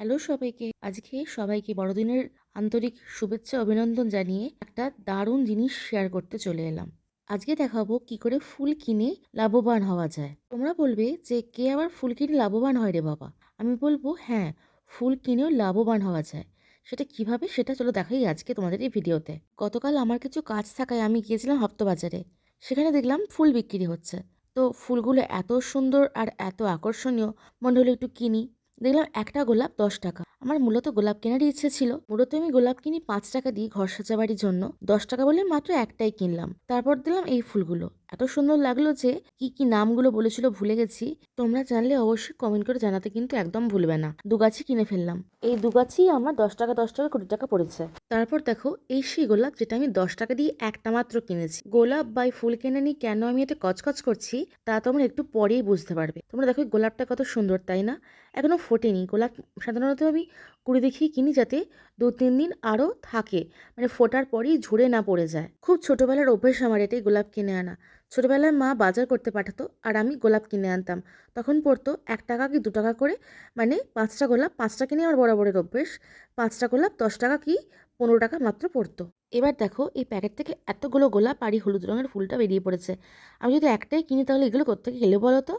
Hello সবাইকে। আজকে সবাইকে বড়দিনের আন্তরিক শুভেচ্ছা অভিনন্দন জানিয়ে একটা দারুণ জিনিস শেয়ার করতে চলে এলাম। আজকে দেখাবো কি করে ফুল কিনে লাভবান হওয়া যায়। তোমরা বলবে যে, কে আবার ফুল কিনে লাভবান হয় রে বাবা? আমি বলব হ্যাঁ ফুল কিনেও লাভবান হওয়া যায়। সেটা কীভাবে সেটা চলো দেখাই আজকে তোমাদের এই ভিডিওতে। গতকাল আমার কিছু কাজ থাকায় আমি গিয়েছিলাম হপ্তবাজারে সেখানে দেখলাম ফুল বিক্রি হচ্ছে। তো ফুলগুলো এত সুন্দর আর এত আকর্ষণীয়। মনে হলো একটু কিনি। দেখলাম একটা গোলাপ দশ টাকা। আমার মূলত গোলাপ কেনারই ইচ্ছে ছিল। মূলত আমি গোলাপ কিনি পাঁচ টাকা দিয়ে ঘর সাজাবাড়ির জন্য। দশ টাকা বলে মাত্র একটাই কিনলাম। তারপর দিলাম এই ফুলগুলো। এত সুন্দর লাগল যে কি কি নামগুলো বলেছিল ভুলে গেছি। তোমরা জানলে অবশ্যই কমেন্ট করে জানাতে কিন্তু একদম ভুলবে না। দুগাছি কিনে ফেললাম। এই দুগাছি আমার দশ টাকা দশ টাকা, কুড়ি টাকা পড়েছে। তারপর দেখো, এই সেই গোলাপ যেটা আমি দশ টাকা দিয়ে একটা মাত্র কিনেছি। গোলাপ বাই ফুল কিনে নিয়ে কেন আমি এতে কচকচ করছি, তা তোমরা একটু পরেই বুঝতে পারবে। তোমরা দেখো গোলাপটা কত সুন্দর, তাই না? এখনও ফোটেনি। গোলাপ সাধারণত আমি কুড়ি দেখিয়ে কিনি যাতে দু, তিন দিন আরও থাকে। মানে ফোটার পরেই ঝরে না পড়ে যায়। খুব ছোটোবেলার অভ্যেস আমার এটাই গোলাপ কিনে আনা। ছোটোবেলায় মা বাজার করতে পাঠাতো আর আমি গোলাপ কিনে আনতাম। তখন পড়তো এক টাকা কি দু টাকা করে? মানে পাঁচটা গোলাপ, পাঁচটা কিনে আমার বরাবরের অভ্যেস। পাঁচটা গোলাপ, দশ টাকা কি পনেরো টাকা মাত্র পড়তো। এবার দেখো এই প্যাকেট থেকে এতগুলো গোলাপ আর এই হলুদ রঙের ফুলটা বেরিয়ে পড়েছে। আমি যদি একটাই কিনি তাহলে এগুলো কোথেকে এলো বলো তো?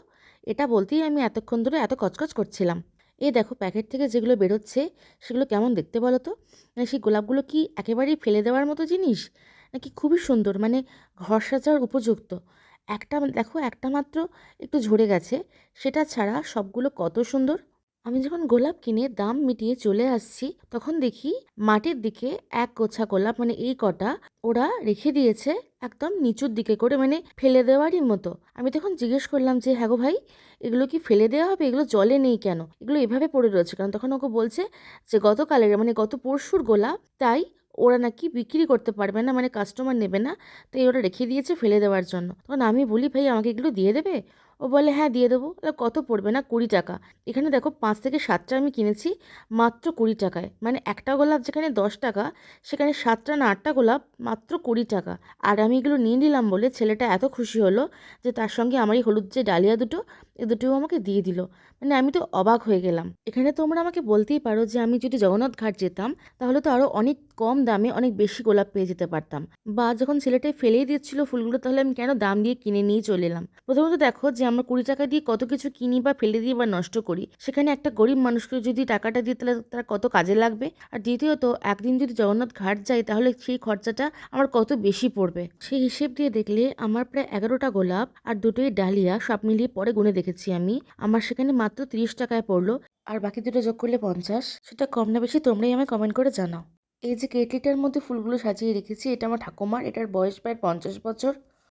এটা বলতেই আমি এতক্ষণ ধরে এত কচকচ করছিলাম। এই দেখো প্যাকেট থেকে যেগুলো বেরোচ্ছে, সেগুলো কেমন দেখতে বলো তো? মানে সেই গোলাপগুলো কি একেবারেই ফেলে দেওয়ার মতো জিনিস? নাকি খুবই সুন্দর মানে ঘর সাজার উপযুক্ত। একটা দেখো একটা মাত্র একটু ঝরে গেছে, সেটা ছাড়া সবগুলো কত সুন্দর। আমি যখন গোলাপ কিনে দাম মিটিয়ে চলে আসছি, তখন দেখি মাটির দিকে এক গোছা গোলাপ মানে এই কটা, ওরা রেখে দিয়েছে একদম নিচুর দিকে করে মানে ফেলে দেওয়ারই মতো। আমি তখন জিজ্ঞেস করলাম যে হ্যাঁ গো ভাই, এগুলো কি ফেলে দেওয়া হবে? এগুলো জলে নেই কেন? এগুলো এভাবে পড়ে রয়েছে। কারণ তখন ওকে বলছে যে, গতকালের মানে গত পরশুর গোলাপ, তাই ওরা নাকি বিক্রি করতে পারবে না মানে কাস্টমার নেবে না, তাই ওরা রেখে দিয়েছে ফেলে দেওয়ার জন্য। তখন আমি বলি, ভাই, আমাকে এগুলো দিয়ে দেবে? ও বলে হ্যাঁ দিয়ে দেবো। কত পড়বে না? কুড়ি টাকা। এখানে দেখো, পাঁচ থেকে সাতটা আমি কিনেছি, মাত্র কুড়ি টাকায়। মানে একটা গোলাপ যেখানে দশ টাকা, সেখানে সাতটা না আটটা গোলাপ, মাত্র কুড়ি টাকা। আর আমি এগুলো নিয়ে নিলাম বলে ছেলেটা এত খুশি হলো যে তার সঙ্গে আমার এই হলুদ যে ডালিয়া দুটো, এ দুটোও আমাকে দিয়ে দিল। মানে আমি তো অবাক হয়ে গেলাম। এখানে তোমরা আমাকে বলতেই পারো যে আমি যদি জগন্নাথ ঘাট যেতাম, তাহলে তো আরও অনেক কম দামে অনেক বেশি গোলাপ পেয়ে যেতে পারতাম। বা যখন ছেলেটাই ফেলেই দিচ্ছিল ফুলগুলো, তাহলে আমি কেন দাম দিয়ে কিনে নিয়ে চলে এলাম? প্রথমত দেখো যে আমরা কুড়ি টাকা দিয়ে কত কিছু কিনি বা ফেলে দিই বা নষ্ট করি, সেখানে একটা গরিব মানুষকে যদি টাকাটা দিই তাহলে তার কত কাজে লাগবে? আর দ্বিতীয়ত, একদিন যদি জগন্নাথ ঘাট যাই, তাহলে সেই খরচাটা আমার কত বেশি পড়বে? সেই হিসেব দিয়ে দেখলে আমার প্রায় এগারোটা গোলাপ আর দুটোই ডালিয়া, সব মিলিয়ে পরে গুনে দেখেছি আমি। আমার সেখানে মাত্র তিরিশ টাকায় পড়ল। আর বাকি দুটো যোগ করলে পঞ্চাশ। সেটা কম না বেশি তোমরাই আমায় কমেন্ট করে জানাও। এই যে কেটলিটার মধ্যে ফুলগুলো সাজিয়ে রেখেছি, এটা আমার ঠাকুমার, এটার বয়স প্রায় পঞ্চাশ বছর।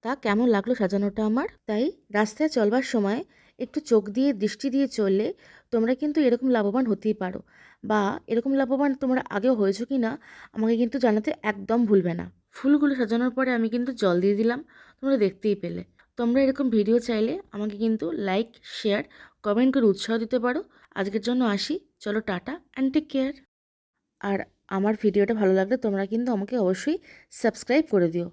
তা কেমন লাগল সাজানোটা আমার? তাই রাস্তায় চলবার সময় একটু চোখ দিয়ে দৃষ্টি দিয়ে চললে তোমরা কিন্তু এরকম লাভবান হতেই পারো। বা এরকম লাভবান তোমরা আগেও হয়েছো কি না আমাকে কিন্তু জানাতে একদম ভুলবে না। ফুলগুলো সাজানোর পরে আমি কিন্তু জল দিয়ে দিলাম, তোমরা দেখতেই পেলে। তোমরা এরকম ভিডিও চাইলে আমাকে কিন্তু লাইক, শেয়ার, কমেন্ট করে উৎসাহ দিতে পারো। আজকের জন্য আসি। চলো টাটা অ্যান্ড টেক কেয়ার। আর আমার ভিডিওটা ভালো লাগলে তোমরা কিন্তু আমাকে অবশ্যই সাবস্ক্রাইব করে দিও।